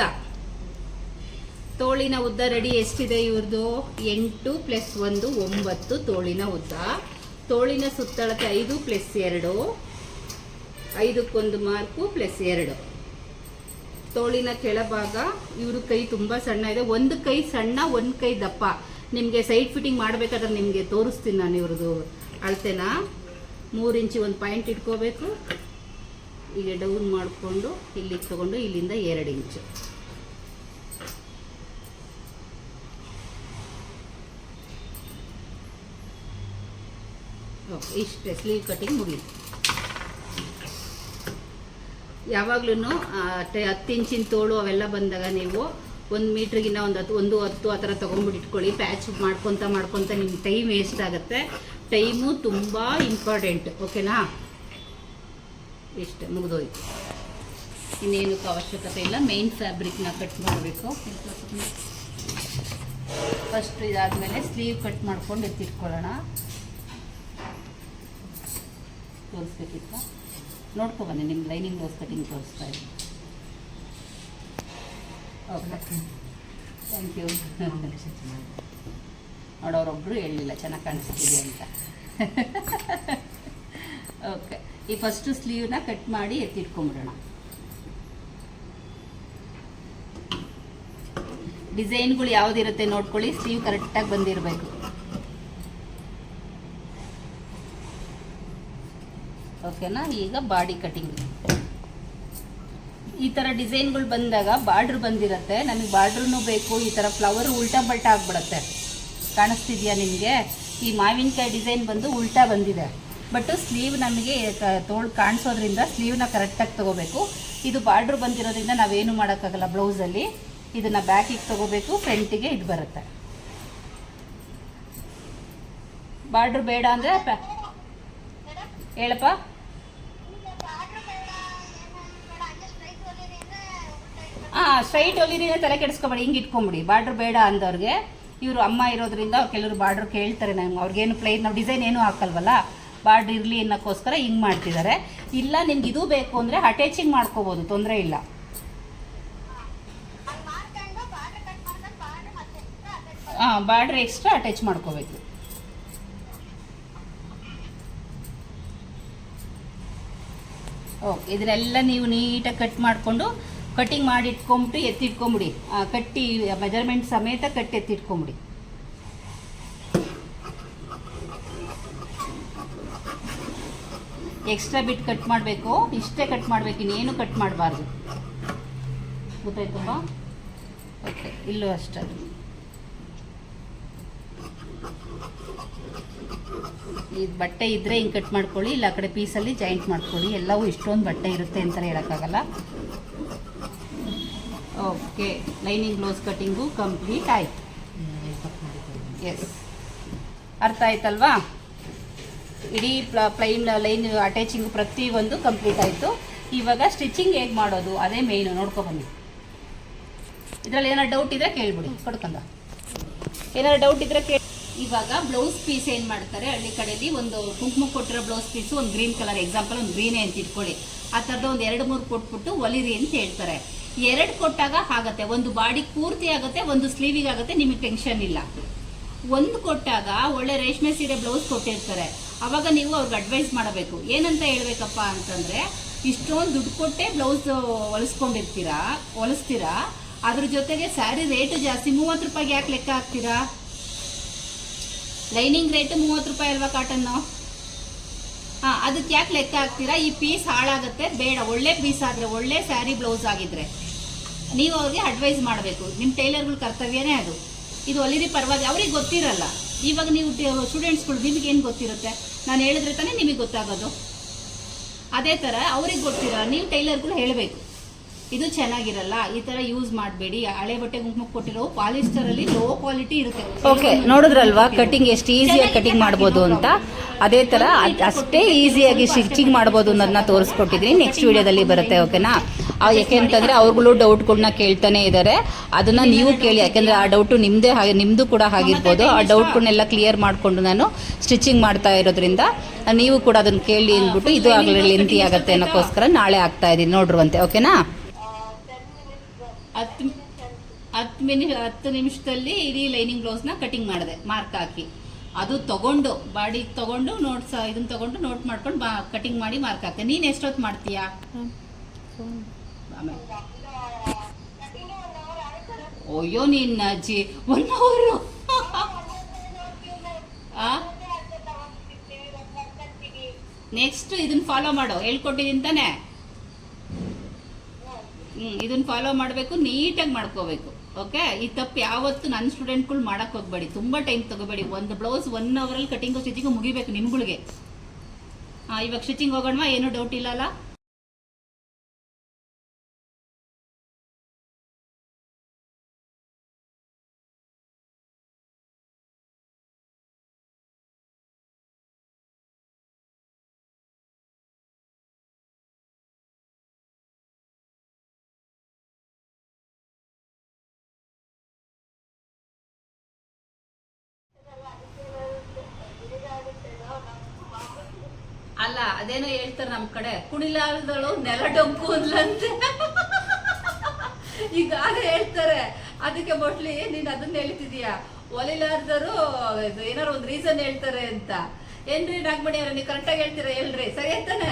S1: ತೋಳಿನ ಉದ್ದ ರೆಡಿ ಎಷ್ಟಿದೆ ಇವ್ರದ್ದು ಎಂಟು ಪ್ಲಸ್ ಒಂದು, ಒಂಬತ್ತು ತೋಳಿನ ಉದ್ದ. ತೋಳಿನ ಸುತ್ತಳತೆ ಐದು ಪ್ಲಸ್ ಎರಡು. ಐದಕ್ಕೊಂದು ಮಾರ್ಕು ಪ್ಲಸ್ ಎರಡು. ತೋಳಿನ ಕೆಳಭಾಗ, ಇವ್ರ ಕೈ ತುಂಬ ಸಣ್ಣ ಇದೆ. ಒಂದು ಕೈ ಸಣ್ಣ, ಒಂದು ಕೈ ದಪ್ಪ. ನಿಮಗೆ ಸೈಡ್ ಫಿಟ್ಟಿಂಗ್ ಮಾಡಬೇಕಾದ್ರೆ ನಿಮಗೆ ತೋರಿಸ್ತೀನಿ ನಾನು ಇವ್ರದ್ದು ಅಳತೆನ. ಮೂರು ಇಂಚು ಒಂದು ಪಾಯಿಂಟ್ ಇಟ್ಕೋಬೇಕು. ಈಗ ಡೌನ್ ಮಾಡಿಕೊಂಡು ಇಲ್ಲಿಗೆ ತಗೊಂಡು ಇಲ್ಲಿಂದ ಎರಡು ಇಂಚು. ಇಷ್ಟೇ ಸ್ಲೀವ್ ಕಟಿಂಗ್ ಮುಗಿತು ಯಾವಾಗ್ಲೂ ಹತ್ತು ಇಂಚಿನ ತೋಳು ಅವೆಲ್ಲ ಬಂದಾಗ ನೀವು ಒಂದು ಮೀಟ್ರಿಗಿನ್ನ ಒಂದು ಹತ್ತು ಒಂದು ಹತ್ತು ಆ ಥರ ತೊಗೊಂಡ್ಬಿಟ್ಟು ಇಟ್ಕೊಳ್ಳಿ. ಪ್ಯಾಚ್ ಮಾಡ್ಕೊತ ಮಾಡ್ಕೊತ ನಿಮ್ಮ ಟೈಮ್ ವೇಸ್ಟ್ ಆಗುತ್ತೆ. ಟೈಮು ತುಂಬ ಇಂಪಾರ್ಟೆಂಟ್ ಓಕೆನಾ ಇಷ್ಟೇ, ಮುಗಿದೋಯ್ತು. ಇನ್ನೇನಕ್ಕೆ ಅವಶ್ಯಕತೆ ಇಲ್ಲ. ಮೇನ್ ಫ್ಯಾಬ್ರಿಕ್ನ ಕಟ್ ಮಾಡಬೇಕು. ಫಸ್ಟ್ ಇದಾದಮೇಲೆ ಸ್ಲೀವ್ ಕಟ್ ಮಾಡ್ಕೊಂಡು ಎತ್ತಿಟ್ಕೊಳ್ಳೋಣ. ತೋರಿಸ್ಬೇಕಿತ್ತ? ನೋಡ್ಕೊ ಬನ್ನಿ ನಿಮ್ಮ ಲೈನಿಂಗ್ ಬ್ಲೌಸ್ ಕಟಿಂಗ್ ತೋರಿಸ್ತಾ ಇದ್ದೀನಿ. ಓಕೆ. ಥ್ಯಾಂಕ್ ಯು ನೋಡೋರೊಬ್ಬರು ಹೇಳಲಿಲ್ಲ ಚೆನ್ನಾಗಿ ಕಾಣಿಸ್ತಿದೆ ಅಂತ. ಓಕೆ. ಈ ಫಸ್ಟು ಸ್ಲೀವ್ನ ಕಟ್ ಮಾಡಿ ಎತ್ತಿಟ್ಕೊಂಬಿಡೋಣ. ಡಿಸೈನ್ಗಳು ಯಾವುದಿರುತ್ತೆ ನೋಡ್ಕೊಳ್ಳಿ ಸ್ಲೀವ್ ಕರೆಕ್ಟಾಗಿ ಬಂದಿರಬೇಕು. ಓಕೆನಾ ಈಗ ಬಾಡಿ ಕಟಿಂಗ್. ಈ ಥರ ಡಿಸೈನ್ಗಳು ಬಂದಾಗ ಬಾರ್ಡ್ರ್ ಬಂದಿರತ್ತೆ. ನಮಗೆ ಬಾರ್ಡ್ರೂ ಬೇಕು, ಈ ಥರ ಫ್ಲವರ್ ಉಲ್ಟಾ ಬಲ್ಟ ಆಗ್ಬಿಡತ್ತೆ. ಕಾಣಿಸ್ತಿದೆಯಾ ನಿಮಗೆ? ಈ ಮಾವಿನಕಾಯಿ ಡಿಸೈನ್ ಬಂದು ಉಲ್ಟಾ ಬಂದಿದೆ. ಬಟ್ ಸ್ಲೀವ್ ನಮಗೆ ತೋಳು ಕಾಣಿಸೋದ್ರಿಂದ ಸ್ಲೀವ್ನ ಕರೆಕ್ಟಾಗಿ ತಗೋಬೇಕು. ಇದು ಬಾರ್ಡ್ರ್ ಬಂದಿರೋದ್ರಿಂದ ನಾವೇನು ಮಾಡೋಕ್ಕಾಗಲ್ಲ ಬ್ಲೌಸಲ್ಲಿ. ಇದನ್ನು ಬ್ಯಾಕಿಗೆ ತಗೋಬೇಕು, ಫ್ರಂಟಿಗೆ ಇದು ಬರುತ್ತೆ. ಬಾರ್ಡ್ರ್ ಬೇಡ ಅಂದರೆ ಹೇಳಪ್ಪ. ಹಾಂ ಸ್ಟ್ರೈಟ್ ಹೊಲಿದ್ರೆ ತಲೆ ಕೆಡಿಸ್ಕೊಬೇಡಿ, ಹಿಂಗೆ ಇಟ್ಕೊಂಬಿಡಿ. ಬಾರ್ಡ್ರ್ ಬೇಡ ಅಂದವ್ರಿಗೆ. ಇವರು ಅಮ್ಮ ಇರೋದ್ರಿಂದ ಕೆಲವರು ಬಾರ್ಡ್ರ್ ಕೇಳ್ತಾರೆ ನಮ್ಗೆ ಅವ್ರಿಗೇನು ಪ್ಲೇನ್ ನಾವು ಡಿಸೈನ್ ಏನೂ ಹಾಕಲ್ವಲ್ಲ? ಬಾರ್ಡ್ರ್ ಇರಲಿ ಅನ್ನೋಕ್ಕೋಸ್ಕರ ಹಿಂಗೆ ಮಾಡ್ತಿದ್ದಾರೆ. ಇಲ್ಲ, ನಿಮ್ಗೆ ಇದು ಬೇಕು ಅಂದರೆ ಅಟ್ಯಾಚಿಂಗ್ ಮಾಡ್ಕೋಬೋದು, ತೊಂದರೆ ಇಲ್ಲ. ಹಾಂ ಬಾರ್ಡ್ರ್ ಎಕ್ಸ್ಟ್ರಾ ಅಟ್ಯಾಚ್ ಮಾಡ್ಕೋಬೇಕು. ಓಕೆ ಇದನ್ನೆಲ್ಲ ನೀವು ನೀಟಾಗಿ ಕಟ್ ಮಾಡಿಕೊಂಡು ಕಟಿಂಗ್ ಮಾಡಿ ಇಟ್ಕೊಂಬಿಟ್ಟು ಎತ್ತಿಟ್ಕೊಂಬಿಡಿ ಕಟ್ಟಿ ಮೆಜರ್ಮೆಂಟ್ ಸಮೇತ ಕಟ್ಟಿ ಎತ್ತಿಟ್ಕೊಂಬಿಡಿ. ಎಕ್ಸ್ಟ್ರಾ ಬಿಟ್ ಕಟ್ ಮಾಡಬೇಕು. ಇಷ್ಟೇ ಕಟ್ ಮಾಡಬೇಕು. ಇನ್ನೇನು ಕಟ್ ಮಾಡಬಾರ್ದು. ಗೊತ್ತಾಯ್ತಪ್ಪ? ಓಕೆ ಇಲ್ಲೂ ಅಷ್ಟೇ. ಈ ಬಟ್ಟೆ ಇದ್ದರೆ ಹಿಂಗೆ ಕಟ್ ಮಾಡ್ಕೊಳ್ಳಿ, ಇಲ್ಲ ಆ ಕಡೆ ಪೀಸಲ್ಲಿ ಜಾಯಿಂಟ್ ಮಾಡ್ಕೊಳ್ಳಿ. ಎಲ್ಲವೂ ಇಷ್ಟೊಂದು ಬಟ್ಟೆ ಇರುತ್ತೆ ಅಂತಲೇ ಹೇಳೋಕ್ಕಾಗಲ್ಲ. Okay, lining blouse cutting complete ಆಯಿತು. ಎಸ್ ಅರ್ಥ ಆಯ್ತಲ್ವಾ? ಇಡೀ ಪ್ಲ, ಪ್ಲೈನ್, ಲೈನ್ ಅಟ್ಯಾಚಿಂಗ್ ಪ್ರತಿಯೊಂದು ಕಂಪ್ಲೀಟ್ ಆಯಿತು. ಇವಾಗ ಸ್ಟಿಚಿಂಗ್ ಹೇಗೆ ಮಾಡೋದು? ಅದೇ ಮೇಯ್ನು ನೋಡ್ಕೊಬನ್ನಿ ಇದರಲ್ಲಿ ಏನಾರು ಡೌಟ್ ಇದ್ರೆ ಕೇಳ್ಬಿಡಿ ಕೊಡ್ಕಂದ ಏನಾರು ಡೌಟ್ ಇದ್ರೆ ಕೇಳಿ ಇವಾಗ ಬ್ಲೌಸ್ ಪೀಸ್ ಏನು ಮಾಡ್ತಾರೆ? ಹಳ್ಳಿ ಕಡೆಯಲ್ಲಿ ಒಂದು ಕುಂಕುಮ ಕೊಟ್ಟಿರೋ ಬ್ಲೌಸ್ ಪೀಸು ಒಂದು ಗ್ರೀನ್ ಕಲರ್ ಎಕ್ಸಾಂಪಲ್ ಒಂದು ಗ್ರೀನೇ ಅಂತ ಇಟ್ಕೊಳ್ಳಿ. ಆ ಥರದ ಒಂದು ಎರಡು ಮೂರು ಕೊಟ್ಬಿಟ್ಟು ಒಲಿರಿ ಅಂತ ಹೇಳ್ತಾರೆ. ಎರಡು ಕೊಟ್ಟಾಗ ಆಗತ್ತೆ. ಒಂದು ಬಾಡಿ ಪೂರ್ತಿ ಆಗುತ್ತೆ, ಒಂದು ಸ್ಲೀವಿಗೆ ಆಗುತ್ತೆ, ನಿಮಗೆ ಟೆನ್ಷನ್ ಇಲ್ಲ. ಒಂದು ಕೊಟ್ಟಾಗ ಒಳ್ಳೆ ರೇಷ್ಮೆ ಸೀರೆ ಬ್ಲೌಸ್ ಕೊಟ್ಟಿರ್ತಾರೆ. ಅವಾಗ ನೀವು ಅವ್ರಿಗೆ ಅಡ್ವೈಸ್ ಮಾಡಬೇಕು. ಏನಂತ ಹೇಳ್ಬೇಕಪ್ಪ ಅಂತಂದ್ರೆ, ಇಷ್ಟೊಂದು ದುಡ್ಡು ಕೊಟ್ಟೆ ಬ್ಲೌಸ್ ಹೊಲಿಸ್ಕೊಂಡಿರ್ತೀರಾ, ಹೊಲಿಸ್ತೀರಾ, ಅದ್ರ ಜೊತೆಗೆ ಸ್ಯಾರಿ ರೇಟು ಜಾಸ್ತಿ, ಮೂವತ್ತು ರೂಪಾಯಿಗೆ ಯಾಕೆ ಲೆಕ್ಕ ಹಾಕ್ತೀರಾ? ಲೈನಿಂಗ್ ರೇಟ್ ಮೂವತ್ತು ರೂಪಾಯಿ ಅಲ್ವಾ ಕಾಟನ್ನು ಹಾಂ ಅದಕ್ಕೆ ಯಾಕೆ ಲೆಕ್ಕ ಹಾಕ್ತೀರಾ? ಈ ಪೀಸ್ ಹಾಳಾಗುತ್ತೆ, ಬೇಡ. ಒಳ್ಳೆ ಪೀಸ್ ಆದರೆ ಒಳ್ಳೆ ಸ್ಯಾರಿ ಬ್ಲೌಸ್ ಆಗಿದ್ರೆ ನೀವು ಅವ್ರಿಗೆ ಅಡ್ವೈಸ್ ಮಾಡಬೇಕು. ನಿಮ್ಮ ಟೈಲರ್ಗಳ ಕರ್ತವ್ಯನೇ ಅದು. ಇದು ಹೊಲಿರಿ ಪರವಾಗಿ ಅವ್ರಿಗೆ ಗೊತ್ತಿರಲ್ಲ. ಇವಾಗ ನೀವು ಸ್ಟೂಡೆಂಟ್ಸ್ಗಳು ನಿಮಗೇನು ಗೊತ್ತಿರುತ್ತೆ? ನಾನು ಹೇಳಿದ್ರೆ ತಾನೇ ನಿಮಗೆ ಗೊತ್ತಾಗೋದು. ಅದೇ ಥರ ಅವ್ರಿಗೆ ಗೊತ್ತಿರೋ, ನೀವು ಟೈಲರ್ಗಳು ಹೇಳಬೇಕು. ಇದು ಚೆನ್ನಾಗಿರಲ್ಲ ಈ ತರ ಯೂಸ್ ಮಾಡಬೇಡಿ. ಹಳೆ ಬಟ್ಟೆ ಗುಂಪು ಕೊಟ್ಟಿರೋ ಪಾಲಿಸ್ಟರ್ ಅಲ್ಲಿ ಲೋ ಕ್ವಾಲಿಟಿ ಇರುತ್ತೆ.
S3: ಓಕೆ ನೋಡಿದ್ರಲ್ವಾ? ಕಟಿಂಗ್ ಎಷ್ಟು ಈಸಿಯಾಗಿ ಕಟಿಂಗ್ ಮಾಡ್ಬೋದು ಅಂತ. ಅದೇ ತರ ಅಷ್ಟೇ ಈಸಿಯಾಗಿ ಸ್ಟಿಚಿಂಗ್ ಮಾಡ್ಬೋದು ಅನ್ನೋದನ್ನ ತೋರಿಸ್ಕೊಟ್ಟಿದ್ದೀನಿ. ನೆಕ್ಸ್ಟ್ ವಿಡಿಯೋದಲ್ಲಿ ಬರುತ್ತೆ ಓಕೆನಾ ಯಾಕೆ ಅಂತಂದ್ರೆ ಅವ್ರುಗಳು ಡೌಟ್ಗಳನ್ನ ಕೇಳ್ತಾನೆ ಇದ್ದಾರೆ ಅದನ್ನ ನೀವು ಕೇಳಿ ಯಾಕಂದ್ರೆ ಆ ಡೌಟ್ ನಿಮ್ದೇ ಹಾಗೆ ನಿಮ್ದು ಕೂಡ ಆಗಿರ್ಬೋದು ಆ ಡೌಟ್ಗಳನ್ನೆಲ್ಲ ಕ್ಲಿಯರ್ ಮಾಡ್ಕೊಂಡು ನಾನು ಸ್ಟಿಚಿಂಗ್ ಮಾಡ್ತಾ ಇರೋದ್ರಿಂದ ನೀವು ಕೂಡ ಅದನ್ನ ಕೇಳಿ ಅಂದ್ಬಿಟ್ಟು ಇದು ಆಗಲಿ ಲೆಂತಿ ಆಗತ್ತೆ ಅನ್ನೋಕ್ಕೋಸ್ಕರ ನಾಳೆ ಆಗ್ತಾ ಇದೀನಿ ನೋಡ್ರುವಂತೆ ಓಕೆನಾ
S1: ಹತ್ತು ಹತ್ತು ಮಿನಿ ಹತ್ತು ನಿಮಿಷದಲ್ಲಿ ಇಡೀ ಲೈನಿಂಗ್ ಬ್ಲೌಸ್ನ ಕಟಿಂಗ್ ಮಾಡಿದೆ, ಮಾರ್ಕ್ ಹಾಕಿ. ಅದು ತಗೊಂಡು, ಬಾಡಿ ತಗೊಂಡು ನೋಟ್ಸ್ ಇದನ್ನ ತಗೊಂಡು ನೋಟ್ ಮಾಡ್ಕೊಂಡು ಕಟಿಂಗ್ ಮಾಡಿ ಮಾರ್ಕ್ ಹಾಕ್ತೆ. ನೀನು ಎಷ್ಟೊತ್ತು ಮಾಡ್ತೀಯಾ? ಆಮೇಲೆ. ಅಯ್ಯೋ ನಿನ್ನ ಅಜ್ಜಿ ಒನ್ ಅವರು ನೆಕ್ಸ್ಟ್ ಇದನ್ನ ಫಾಲೋ ಮಾಡು. ಹೇಳ್ಕೊಟ್ಟಿದ್ದೀನಿ ತಾನೆ. ಇದನ್ನ ಫಾಲೋ ಮಾಡಬೇಕು, ನೀಟಾಗಿ ಮಾಡ್ಕೋಬೇಕು ಓಕೆ ಈ ತಪ್ಪು ಯಾವತ್ತು ನನ್ನ ಸ್ಟೂಡೆಂಟ್ಗಳು ಮಾಡಕ್ ಹೋಗ್ಬೇಡಿ. ತುಂಬಾ ಟೈಮ್ ತಗೋಬೇಡಿ. ಒಂದು ಬ್ಲೌಸ್ ಒನ್ ಅವರಲ್ಲಿ ಕಟಿಂಗು ಸ್ಟಿಚಿಂಗು ಮುಗಿಬೇಕು ನಿಮ್ಗಳಿಗೆ. ಆ, ಇವಾಗ ಸ್ಟಿಚಿಂಗ್ ಹೋಗೋಣ ಏನು ಡೌಟ್ ಇಲ್ಲಲ್ಲ? ಅದೇನೋ ಹೇಳ್ತಾರೆ ನಮ್ ಕಡೆ, ಕುಣಿಲಾರದಳು ನೆಲ ಡೊಂಕು ಅಂದ್ಲಂತೆ. ಈಗ ಹೇಳ್ತಾರೆ, ಅದಕ್ಕೆ ಮೊಟ್ಲಿ ನೀನ್ ಅದನ್ನ ಹೇಳ್ತಿದೀಯ? ಒಲಿಲಾರ್ದರು ಏನಾರು ಒಂದ್ ರೀಸನ್ ಹೇಳ್ತಾರೆ ಅಂತ. ಏನ್ರಿ ನಾಗಮಣಿ ಅವ್ರ ನೀವು ಕರೆಕ್ಟಾಗಿ ಹೇಳ್ತೀರಾ ಹೇಳ್ರಿ, ಸರಿ ಅಂತಾನೆ.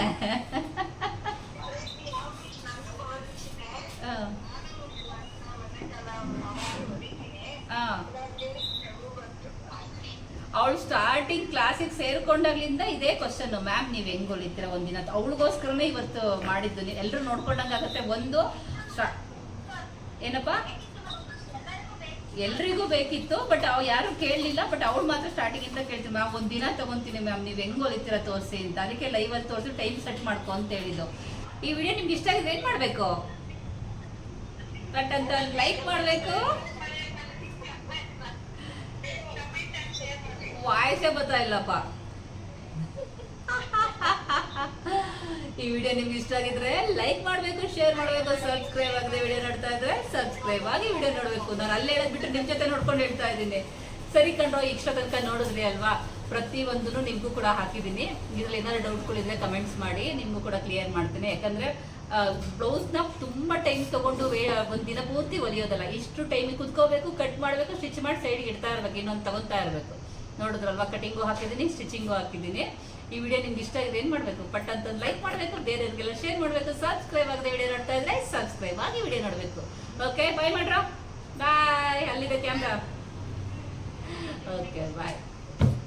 S1: ಅವಳು ಸ್ಟಾರ್ಟಿಂಗ್ ಕ್ಲಾಸಿಗೆ ಸೇರ್ಕೊಂಡಾಗ್ಲಿಂದ ಇದೇ ಕ್ವಶನ್ ಮ್ಯಾಮ್ ನೀವ್ ಹೆಂಗ್ ಹೊಲಿತೀರ ಒಂದಿನ? ಅವಳಿಗೋಸ್ಕರನೇ ಇವತ್ತು ಮಾಡಿದ್ದು. ನೀವು ಎಲ್ಲರೂ ನೋಡ್ಕೊಂಡಂಗಾಗತ್ತೆ ಒಂದು ಏನಪ್ಪ? ಎಲ್ರಿಗೂ ಬೇಕಿತ್ತು, ಬಟ್ ಅವ್ ಯಾರು ಕೇಳಲಿಲ್ಲ, ಬಟ್ ಅವ್ಳು ಮಾತ್ರ ಸ್ಟಾರ್ಟಿಂಗ್ ಇಂದ ಕೇಳ್ತೀವಿ ಮ್ಯಾಮ್ ಒಂದ್ ದಿನ ತಗೊಂತೀನಿ ಮ್ಯಾಮ್ ನೀವ್ ಹೆಂಗ್ ಹೊಲಿತೀರ ತೋರಿಸಿ? ಅಂತ. ಅದಕ್ಕೆ ಲೈವ್ ಅಲ್ಲಿ ತೋರಿಸಿ ಟೈಮ್ ಸೆಟ್ ಮಾಡ್ಕೊ, ಅಂತ ಹೇಳಿದ್ದು. ಈ ವಿಡಿಯೋ ನಿಮ್ಗೆ ಇಷ್ಟ ಆಗಿದೆ ಏನ್ ಮಾಡ್ಬೇಕು? ಬಟ್ ಅಂತ ಲೈಕ್ ಮಾಡ್ಬೇಕು. ವಾಯ್ಸೇ ಬರ್ತಾ ಇಲ್ಲಪ್ಪ. ಈ ವಿಡಿಯೋ ನಿಮ್ಗೆ ಇಷ್ಟ ಆಗಿದ್ರೆ ಲೈಕ್ ಮಾಡಬೇಕು, ಶೇರ್ ಮಾಡಬೇಕು, ಸಬ್ಸ್ಕ್ರೈಬ್ ಆಗದೆ ವಿಡಿಯೋ ನೋಡ್ತಾ ಇದ್ರೆ ಸಬ್ಸ್ಕ್ರೈಬ್ ಆಗಿ ವಿಡಿಯೋ ನೋಡಬೇಕು. ನಾನು ಅಲ್ಲೇ ಹೇಳದ್ ಬಿಟ್ಟು ನಿಮ್ ಜೊತೆ ನೋಡ್ಕೊಂಡು ಹೇಳ್ತಾ ಇದ್ದೀನಿ. ಸರಿ ಕಂಡ್ರೋ ಇಷ್ಟ ತನಕ ನೋಡಿದ್ರಿ ಅಲ್ವಾ? ಪ್ರತಿ ಒಂದನ್ನು ನಿಮ್ಗೂ ಕೂಡ ಹಾಕಿದ್ದೀನಿ. ಇದ್ರಲ್ಲಿ ಏನಾದ್ರು ಡೌಟ್ಗಳಿದ್ರೆ ಕಮೆಂಟ್ಸ್ ಮಾಡಿ, ನಿಮ್ಗೂ ಕೂಡ ಕ್ಲಿಯರ್ ಮಾಡ್ತೀನಿ. ಯಾಕಂದ್ರೆ ಬ್ಲೌಸ್ನ ತುಂಬಾ ಟೈಮ್ ತಗೊಂಡು ಒಂದ್ ದಿನ ಪೂರ್ತಿ ಹೊಲಿಯೋದಲ್ಲ ಇಷ್ಟು ಟೈಮಿಗೆ ಕುತ್ಕೋಬೇಕು ಕಟ್ ಮಾಡಬೇಕು ಸ್ಟಿಚ್ ಮಾಡಿ ಸೈಡ್ಗೆ ಇಡ್ತಾ ಇರ್ಬೇಕು, ಇನ್ನೊಂದು ತಗೊತಾ ಇರಬೇಕು. ನೋಡಿದ್ರಲ್ವಾ? ಕಟಿಂಗು ಹಾಕಿದ್ದೀನಿ ಸ್ಟಿಚಿಂಗು ಹಾಕಿದ್ದೀನಿ. ಈ ವಿಡಿಯೋ ನಿಮ್ಗೆ ಇಷ್ಟ ಆಗಿದೆ, ಏನು ಮಾಡಬೇಕು? ಪಟ್ ಅಂತ ಲೈಕ್ ಮಾಡಬೇಕು, ಬೇರೆಯವ್ರಿಗೆಲ್ಲ ಶೇರ್ ಮಾಡಬೇಕು ಸಬ್ಸ್ಕ್ರೈಬ್ ಆಗದೆ ವಿಡಿಯೋ ನೋಡ್ತಾ ಇದ್ರೆ ಸಬ್ಸ್ಕ್ರೈಬ್ ಆಗಿ ವಿಡಿಯೋ ನೋಡಬೇಕು. ಓಕೆ ಬೈ ಮಾಡ್ರ ಬಾಯ್ ಅಲ್ಲಿದೆ ಕ್ಯಾಮ್ರಾ ಓಕೆ ಬಾಯ್